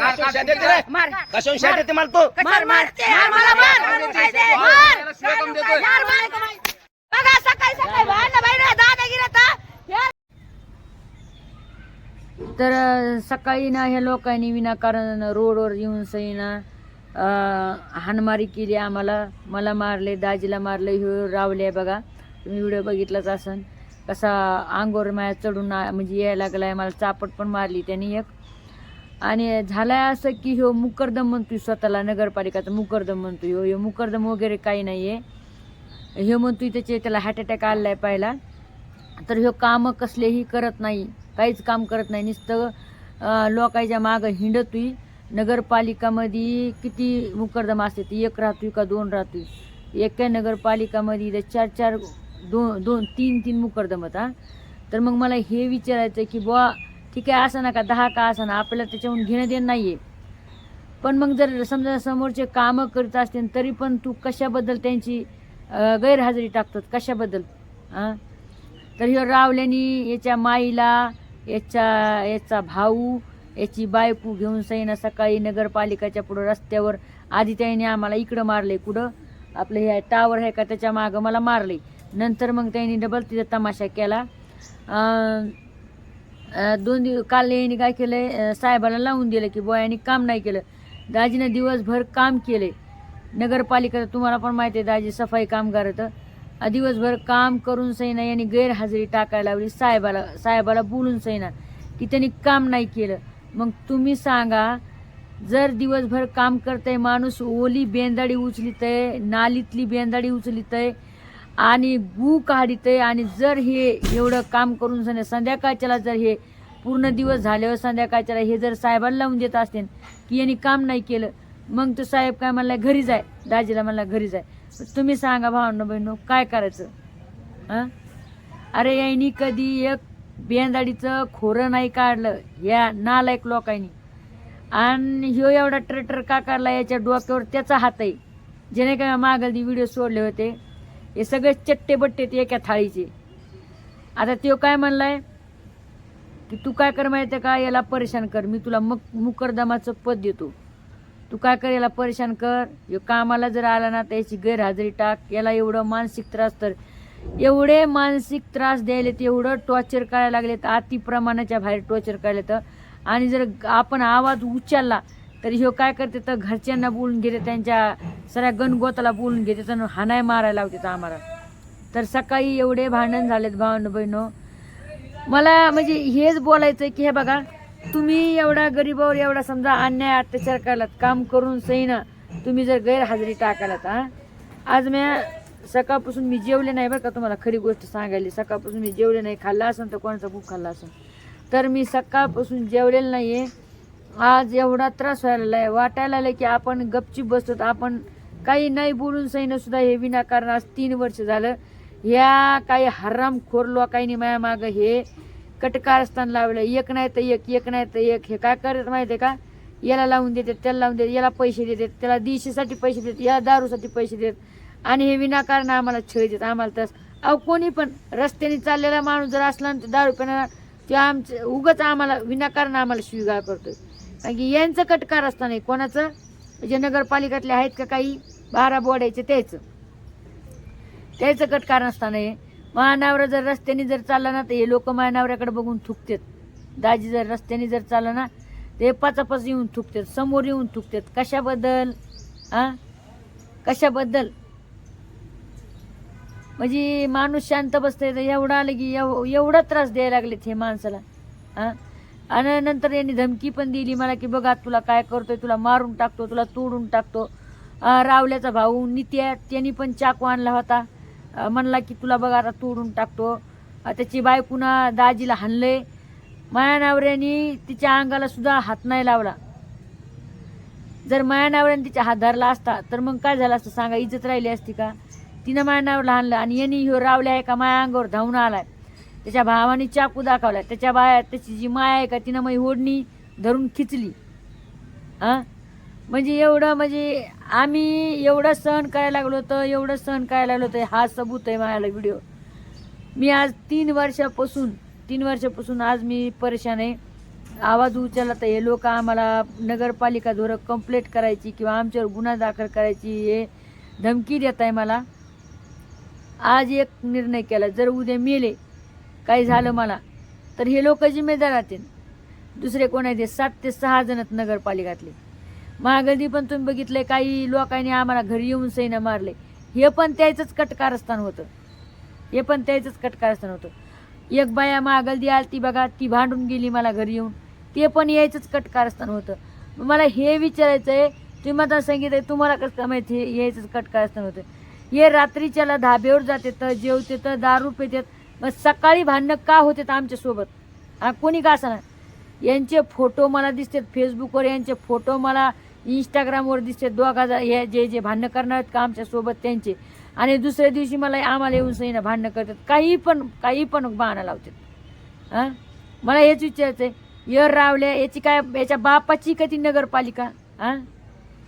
मार शाट देते? मला तू? मार मार. आम्हाला मार काय ते? मार. मार, मार, मार. बघा सकाळी सकाळी भांडणं बाईनं दादागिरी आता. तर सकाळी ना ह्या लोकांनी विनाकारण रोडवर येऊन सई ना हाणमारी केली आम्हाला. मला मारले दाजीला मारले ह्यो रावले बघा. तुम्ही व्हिडिओ बघितलाच असन. कसा अंगोर माया चढून म्हणजे यायला लागलाय. मला चापट पण मारली. त्यांनी एक आणि झालंय असं की ह्यो मुकरदम म्हणतोय स्वतःला नगरपालिकाचा मुकरदम म्हणतो ह्यो ह्यो मुकरदम वगैरे काही नाही आहे ह्यो म्हणतोय त्याचे त्याला हार्ट अटॅक आलाय पहिला. तर ह्यो कामं कसलेही करत नाही. काहीच काम करत नाही. नुसतं लोकायच्या लोकांच्या मागं हिंडतोय. नगरपालिकामध्ये किती मुकरदम असते ती एक राहतोय का दोन राहतोय? एका नगरपालिकामध्ये इथं चार चार दोन दोन तीन तीन मुकरदम होता तर मग मला हे विचारायचं की बुवा ठीक आहे असं नका दहा का असं ना आपल्याला त्याच्याहून घेणं देणं नाही आहे पण मग जर समजा समोरचे कामं करत असतील तरी पण तू कशाबद्दल त्यांची गैरहजेरी टाकतात? कशाबद्दल? हां तर ह्यो रावल्यानी याच्या माईला याच्या याचा भाऊ याची बायको घेऊन सईना सकाळी नगरपालिकाच्या पुढं रस्त्यावर आधी त्याने आम्हाला इकडं मारले कुठं? आपलं हे टावर आहे का त्याच्या मागं मला मारले नंतर मग त्यांनी डबल तिथं तमाशा केला. दोन दिवस काल यांनी काय केलं साहेबाला लावून दिलं की बुवा यांनी काम नाही केलं. दाजीनं दिवसभर काम केले नगरपालिका तुम्हाला पण माहिती आहे दाजी सफाई कामगार होतं दिवसभर काम करून सैना यांनी गैरहजेरी टाकायला लावली साहेबाला साहेबाला बोलून सैना की त्यांनी काम नाही केलं. मग तुम्ही सांगा जर दिवसभर काम करतंय माणूस ओली बेंदाडी उचलितंय नालीतली बेंदाडी उचलितंय आणि गू काढितंय आणि जर हे एवढं काम करून संध्याकाळच्याला जर हे पूर्ण दिवस झाल्यावर संध्याकाळच्याला हे जर साहेबाला लावून देत असते की यांनी काम नाही केलं मग तो साहेब काय म्हणला घरी जाय दाजीला म्हणला घरी जाय तुम्ही सांगा भावांना बहिणो काय करायचं? हां? अरे यांनी कधी एक बेंदाडीचं खोरं नाही काढलं या नालायक लोकांनी. आणि ह्यो एवढा ट्रॅक्टर का काढला याच्या डोक्यावर त्याचा हात आहे. जेणे काय मागल व्हिडिओ सोडले होते. हे सगळे चट्टे बट्टे ते एका थाळीचे. आता तो काय म्हणलाय? की तू काय कर माहिती का? याला परेशान कर. मी तुला मग मुकरदमाचं पद देतो. तू काय कर? याला परेशान कर. यो कामाला जर आला ना तर याची गैरहजेरी टाक. याला एवढं मानसिक त्रास तर एवढे मानसिक त्रास द्यायलेत एवढं टॉर्चर करायला लागलेत अति प्रमाणाच्या बाहेर टॉर्चर करायला तर आणि जर आपण आवाज उचलला तर ह्यो काय करते तर घरच्यांना बोलून घेते त्यांच्या सगळ्या गणगोताला बोलून घेते तर हानाय मारायला लावते आम्हाला. तर सकाळी एवढे भांडण झालेत भावनं बहिणो. मला म्हणजे हेच बोलायचं की हे बघा तुम्ही एवढा गरीबावर एवढा समजा अन्याय अत्याचार करायलात काम करून सईना तुम्ही जर गैरहजेरी टाकायलात हा? आज मी सकाळपासून मी जेवले नाही बरं का तुम्हाला खरी गोष्ट सांगायली. सकाळपासून मी जेवले नाही खाल्लं असेल तर कोणाचा भूक खाल्ला असेल तर मी सकाळपासून जेवलेलं नाही आहे आज एवढा त्रास व्हायला आहे वाटायला आलं की आपण गपचीप बसतो आपण काही नाही बोलून सैन्य सुद्धा हे विनाकारण आज तीन वर्ष झालं. ह्या काही हरामखोर लोकांनी माया मागं हे कटकारस्थान लावलं एक नाही तर एक एक नाही तर एक. हे काय करत माहिती आहे का? याला लावून देतात त्याला लावून देतात याला पैसे देतात त्याला दिशेसाठी पैसे देतात या दारूसाठी पैसे देतात. आणि हे विनाकारण आम्हाला छळ देतात आम्हाला तस अहो कोणी पण रस्त्याने चाललेला माणूस जर असला ना तर दारू पिणारा ते आमचं उगच आम्हाला विनाकारण आम्हाला स्वीकार करतोय. कारण की यांचं कटकार असतं नाही. कोणाचं? म्हणजे नगरपालिकेतले आहेत का काही? बारा बोडायचे त्याचं त्याचं कटकार नसताना नाही. महानावरा जर रस्त्याने जर चालला ना तर हे लोक महानावऱ्याकडे बघून थुकतात. दाजी जर रस्त्याने जर चालला ना ते पाचापाच येऊन थुकतात. समोर येऊन थुकतात. कशाबद्दल? हां कशाबद्दल? म्हणजे माणूस शांत बसतंय तर एवढा आलं की एव एवढा त्रास द्यायला लागलेत हे माणसाला. हां आणि नंतर यांनी धमकी पण दिली मला की बघा तुला काय करतोय? तुला मारून टाकतो तुला तोडून टाकतो. रावल्याचा भाऊ नित्या त्यांनी पण चाकू आणला होता. म्हणला की तुला बघा आता तोडून टाकतो. त्याची त्याची बायकुना दाजीला हाणले माया नावऱ्यानी तिच्या अंगाला सुद्धा हात नाही लावला. जर माया नावऱ्याने तिच्या हात धरला असता तर मग काय झालं असतं? सांगा इज्जत राहिली असती का? तिनं माया नावला हाणलं आणि यांनी ह्यो रावल्या आहे का माया अंगावर धावून आलाय. त्याच्या भावाने चाकू दाखवला. त्याच्या बाया त्याची जी माया आहे का तिनं मग ओढणी धरून खिचली. हां? म्हणजे एवढं म्हणजे आम्ही एवढं सहन करायला लागलो होतं एवढं सहन करायला लागलो होतं. हा सबूत आहे माझ्याला व्हिडिओ. मी आज तीन वर्षापासून तीन वर्षापासून आज मी परेशान आहे. आवाज उचलला तर हे लोक आम्हाला नगरपालिका धोरण कंप्लेंट करायची किंवा आमच्यावर गुन्हा दाखल करायची हे धमकी देत आहे मला. आज एक निर्णय केला. जर उद्या मेले काही झालं मला तर हे लोक जिम्मेदार राहतील दुसरे कोण आहेत? सात ते सहा जण आहेत नगरपालिकातले. महागल्दी पण तुम्ही बघितलंय काही लोकांनी आम्हाला घरी येऊन सैन्य मारले. हे पण त्याचंच कटकारस्थान होतं. हे पण त्याचंच कटकारस्थान होतं. एक बाया महागल्दी आली ती बघा ती भांडून गेली मला घरी येऊन. ते पण यायचंच कटकारस्थान होतं. मला हे विचारायचं आहे तुम्ही मला सांगितलं तुम्हाला कसं काय माहिती? हे यायचंच कटकारस्थान होतं. हे रात्रीच्याला धाब्यावर जाते तर जेवते तर दारू पितात. मग सकाळी भांडणं का होते आमच्यासोबत कोणी का असणार? यांचे फोटो मला दिसतात फेसबुकवर यांचे फोटो मला इंस्टाग्रामवर दिसतात. दोघा हे जे जे भांडणं करणार आहेत का आमच्यासोबत त्यांचे? आणि दुसऱ्या दिवशी मला आम्हाला येऊन सईनं भांडणं करतात. काही पण काही पण बहाणा लावतात. हां मला हेच विचारायचं आहे यर रावल्या याची काय याच्या बापाची का ती नगरपालिका? हां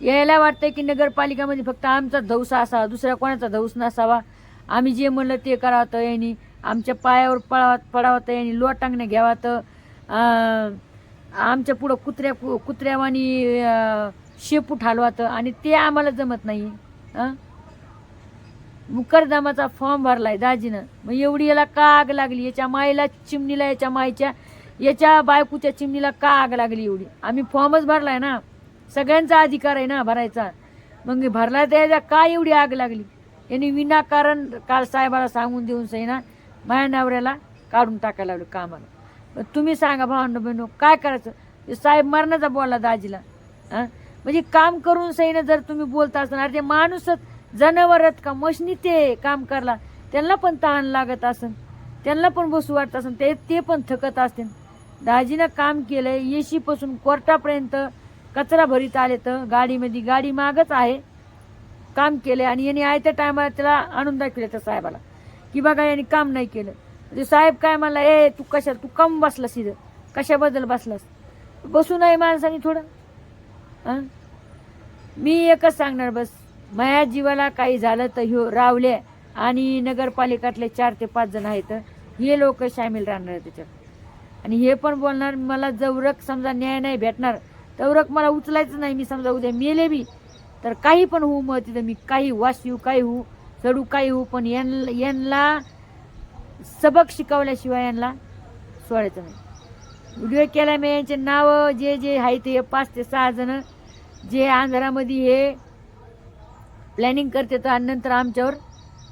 यायला वाटतं की नगरपालिकामध्ये फक्त आमचा धौसा असावा दुसऱ्या कोणाचा धौस नसावा? आम्ही जे म्हणलं ते करावं यांनी. आमच्या पायावर पडावा पडावं तर यांनी लोटांगणे घ्यावा तर आमच्या पुढं कुत्र्या कु- कुत्र्यावानी अं, शेपूट हलवातं आणि ते आम्हाला जमत नाही हां मुकरदमाचा फॉर्म भरलाय दाजीनं. मग एवढी याला का आग लागली याच्या माईला चिमणीला याच्या माईच्या याच्या बायकोच्या चिमणीला का आग लागली एवढी. आम्ही फॉर्मच भरलाय ना. सगळ्यांचा अधिकार आहे ना भरायचा. मग भरला त्याच्या का एवढी आग लागली? यांनी विनाकारण काल साहेबाला सांगून देऊन सही ना. माझ्या नवऱ्याला काढून टाकायला लागलो कामाला. मग तुम्ही सांगा भावंड बहिणू काय करायचं? साहेब मरणाचा बोलला दाजीला. हां म्हणजे काम करून सईनं जर तुम्ही बोलता असणार ते माणूसच जनावरात का मशनी ते काम करला त्यांना पण ताण लागत असन त्यांना पण बसू वाटत असन ते ते पण थकत असतील. दाजीनं काम केलं येशीपासून कोर्टापर्यंत कचरा भरीत आले तर गाडीमध्ये गाडी मागच आहे. काम केले आणि यांनी आयत्या टायमाला त्याला आणून दाखवले त्या साहेबाला. की बघा यांनी काम नाही केलं. म्हणजे साहेब काय म्हणला ए तू कशा तू कम बसलास इथं. कशाबद्दल बसलास? बसू नाही माणसाने थोडं. मी एकच सांगणार बस. माझ्या जीवाला काही झालं तर ह्यो रावले आणि नगरपालिकातले चार ते पाच जण आहेत हे लोक सामील राहणार त्याच्यात. आणि हे पण बोलणार मला जवरक समजा न्याय नाही भेटणार तवरक मला उचलायचं नाही मी समजा उद्या मेले बी तर काही पण होऊ मग तिथं मी काही वास येऊ काही होऊ चढू काही होऊ पण यांना यांना सबक शिकवल्याशिवाय यांना सोडायचं नाही. व्हिडिओ केला मी यांचे नावं जे जे आहे ते पाच ते सहा जण जे आंध्रामध्ये हे प्लॅनिंग करतात आणि नंतर आमच्यावर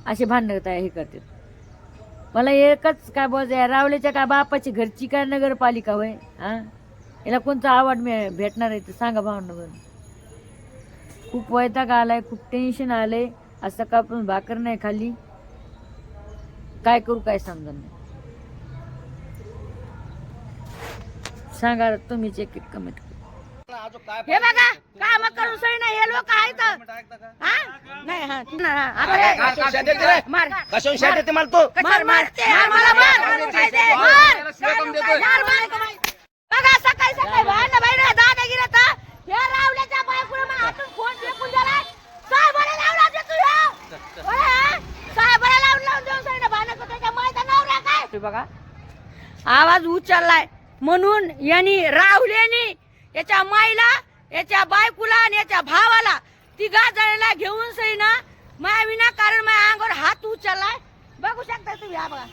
असे भांडत आहे हे करतात मला एकच काय बोलायचं आहे रावल्याच्या का बापाची घरची काय नगरपालिका होय? हां? याला कोणता आवड मिळ भेटणार आहे ते सांगा भावना खूप वैताग आलाय खूप टेन्शन आलं आहे आज सकाळपासून भाकर नाही खाल्ली काय करू काय समजा नाही सांगा तुम्हीच एक एक कमेंट हे बघा काम करून सही नाही हे लोक आहेत हा? नाही हा ना, हा. आता हे- कशाला देते रे? मार कशाला शाट देते मला तो मार मार ते आम्हाला मार काय ते? मार मार, मार. बघा सकाळी सकाळी भांडणं बाई दादागिरी आता हे रावल्याच्या बायकोला मला हातून फोन फेकून दिलाय साहेबाला लावला ते तू ह्यो. होय, हा? साहेबाला लावून लावून देऊन सगळं भांडण करतो त्याच्या मायचा नवरा काय ते बघा आवाज उचललाय. म्हणून यांनी राहुल्यानी याच्या माईला याच्या बायकोला आणि याच्या भावाला ती जणांना घेऊन सई ना माया विनाकारण माझ्या अंगावर हात उचललाय. बघू शकता तुम्ही हा बघा.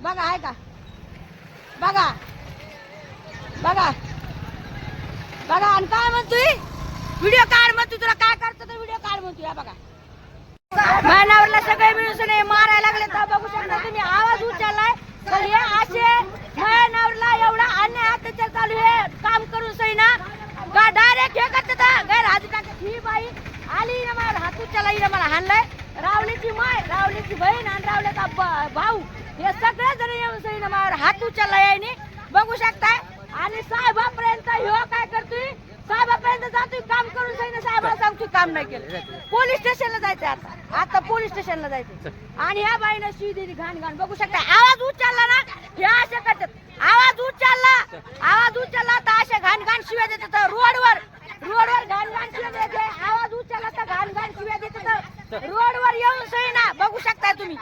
बघा आहे का? बघा. बघा. बघा आणि काय म्हणतोय? व्हिडिओ काढ म्हणतो तुला. काय करतो तर व्हिडिओ काढ म्हणतो या बघा. मायनावरला सगळे मिळून सगळे मारायला लागले. तर बघू शकता तुम्ही. आवाज उचललाय. तर हे असे अन्याय अत्याचार चालू आहे. काम करून सही ना का डायरेक्ट हे करतात गैर हात टाकतात ही बाई आली ना मला हात उचलला हिने मला हाणलंय. रावलीची माय रावलीची बहीण आणि रावल्याचा भाऊ. हे सगळे जण येऊन सही ना मला हात उचलला याने बघू शकताय? आणि साहेबापर्यंत ह्यो काय करतोय? साहेबापर्यंत जातोय. काम करून सही ना साहेबाला सांगतोय काम नाही केलं. पोलीस स्टेशनला जायचं आता. आता पोलीस स्टेशनला जायचं आणि ह्या बाईनं शी दिली घाण घाण. बघू शकता आवाज उचलला ना? हे असे करतात. आवाज उचलला. आवाज उचलला तर असे घाण घाण शिव्या देतात रोडवर. रोडवर घाण घाण शिव्या देते. आवाज उचलला तर घाण घाण शिव्या देतात रोडवर येऊन सही ना बघू शकता तुम्ही.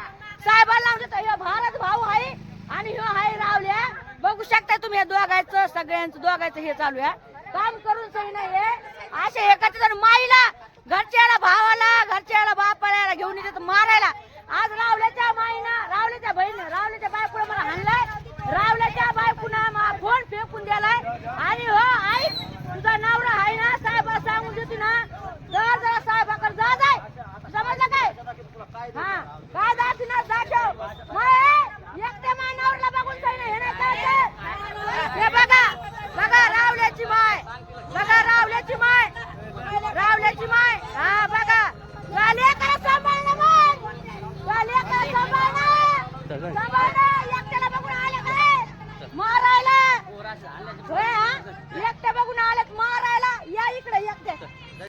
साहेबांना लावून हे भारत भाऊ आहे आणि ह्यो आहे रावल्या. बघू शकता तुम्ही या दोघांचं सगळ्यांचं रावल्याचं हे चालू आहे. काम करून सही हे असे एकाच जण माईला घरच्याला भावाला घरच्याला बापाला घेऊन येतात मारायला.